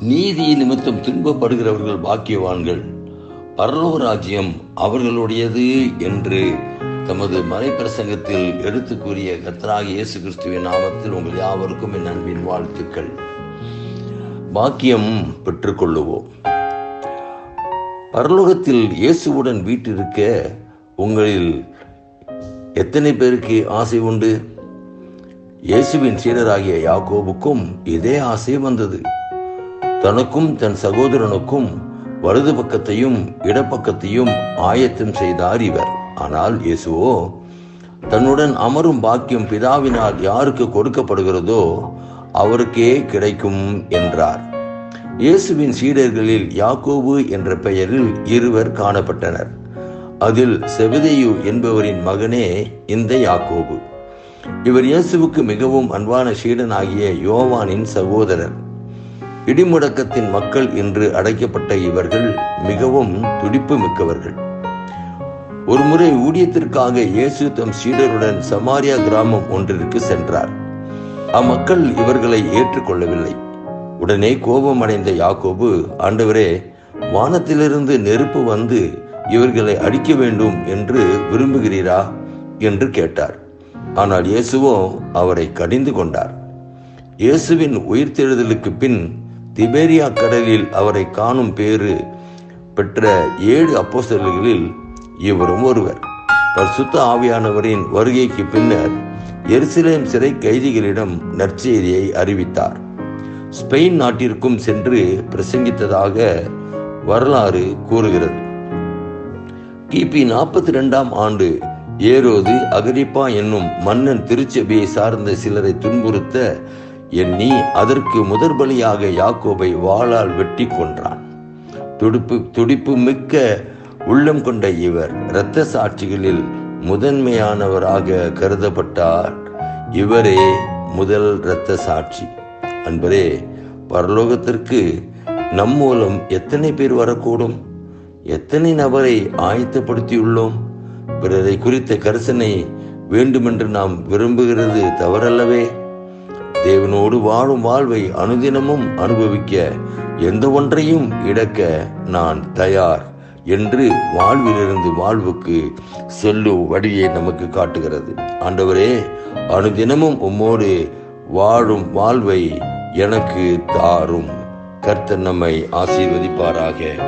நீதி நிமித்தம் துன்பப்படுகிறவர்கள் பாக்கியவான்கள். பரலோ ராஜ்யம் அவர்களுடையது என்று தமது மறைப்பிரசங்கத்தில் எடுத்து கூறிய கத்ராக இயேசு கிறிஸ்துவின் நாமத்தில் உங்கள் யாவருக்கும் என் அன்பின் வாழ்த்துக்கள். பாக்கியம் பெற்றுக்கொள்ளுவோம். பரலோகத்தில் இயேசுவுடன் வீட்டிருக்க உங்களில் எத்தனை பேருக்கு ஆசை உண்டு? இயேசுவின் சீடராகிய யாக்கோபுக்கும் இதே ஆசை வந்தது. தனக்கும் தன் சகோதரனுக்கும் வலது பக்கத்தையும் இடப்பக்கத்தையும் ஆயத்தம் செய்தார் இவர். ஆனால் இயேசுவோ தன்னுடன் அமரும் பாக்கியம் பிதாவினால் யாருக்கு கொடுக்கப்படுகிறதோ அவருக்கே கிடைக்கும் என்றார். இயேசுவின் சீடர்களில் யாக்கோபு என்ற பெயரில் இருவர் காணப்பட்டனர். அதில் செவிதையு என்பவரின் மகனே இந்த யாக்கோபு. இவர் இயேசுவுக்கு மிகவும் அன்பான சீடனாகிய யோவானின் சகோதரர். இடிமுடக்கத்தின் மக்கள் என்று அடைக்கப்பட்ட இவர்கள் மிகவும் துடிப்பு மிக்கவர்கள் ஒருமுறை ஊதியத்திற்காக இயேசு தம் சீடருடன் சமாரியா கிராமம் ஒன்றிற்கு சென்றார். அம்மக்கள் இவர்களை ஏற்றுக்கொள்ளவில்லை. உடனே கோபமடைந்த யாக்கோபு ஆண்டவரே வானத்திலிருந்து நெருப்பு வந்து இவர்களை அடிக்க வேண்டும் என்று விரும்புகிறீரா? என்று கேட்டார். ஆனால் இயேசுவோ அவரை கடிந்து கொண்டார். இயேசுவின் உயிர்த்தெழுதலுக்கு பின் திபேரியா கடலில் அவரை காணும் பேறு பெற்ற ஏழு அப்போசல்களில் இவரும் ஒருவர். பரிசுத்த ஆவியானவரின் வருகைக்கு பின்னர் எருசலேம் சிறை கைதிகளிடம் நற்செய்தியை அறிவித்தார். ஸ்பெயின் நாட்டிற்கும் சென்று பிரசங்கித்ததாக வரலாறு கூறுகிறது. கிபி நாற்பத்தி ரெண்டாம் ஆண்டு ஏரோது அகரிப்பா என்னும் மன்னன் திருச்சபையை சார்ந்த சிலரை துன்புறுத்த எண்ணி அதற்கு முதற் பலியாக யாக்கோபை வாளால் வெட்டி கொன்றான் துடிப்பு துடிப்பு மிக்க உள்ளம் கொண்ட இவர் இரத்த சாட்சிகளில் முதன்மையானவராக கருதப்பட்டார். இவரே முதல் இரத்த சாட்சி. அன்பரே பரலோகத்திற்கு நம் மூலம் எத்தனை பேர் வரக்கூடும்? எத்தனை நபரை ஆயத்தப்படுத்தியுள்ளோம்? பிறரை குறித்த கரிசனை வேண்டுமென்று நாம் விரும்புகிறது தவறல்லவே. தேவனோடு வாழும் வாழ்வை அனுதினமும் அனுபவிக்க எந்த ஒன்றையும் இழக்க நான் தயார் என்று வாழ்விலிருந்து வாழ்வுக்கு செல்லும் வழியை நமக்கு காட்டுகிறது. ஆண்டவரே அனுதினமும் உம்மோடு வாழும் வாழ்வை எனக்கு தாரும். கர்த்தன் நம்மை ஆசீர்வதிப்பாராக.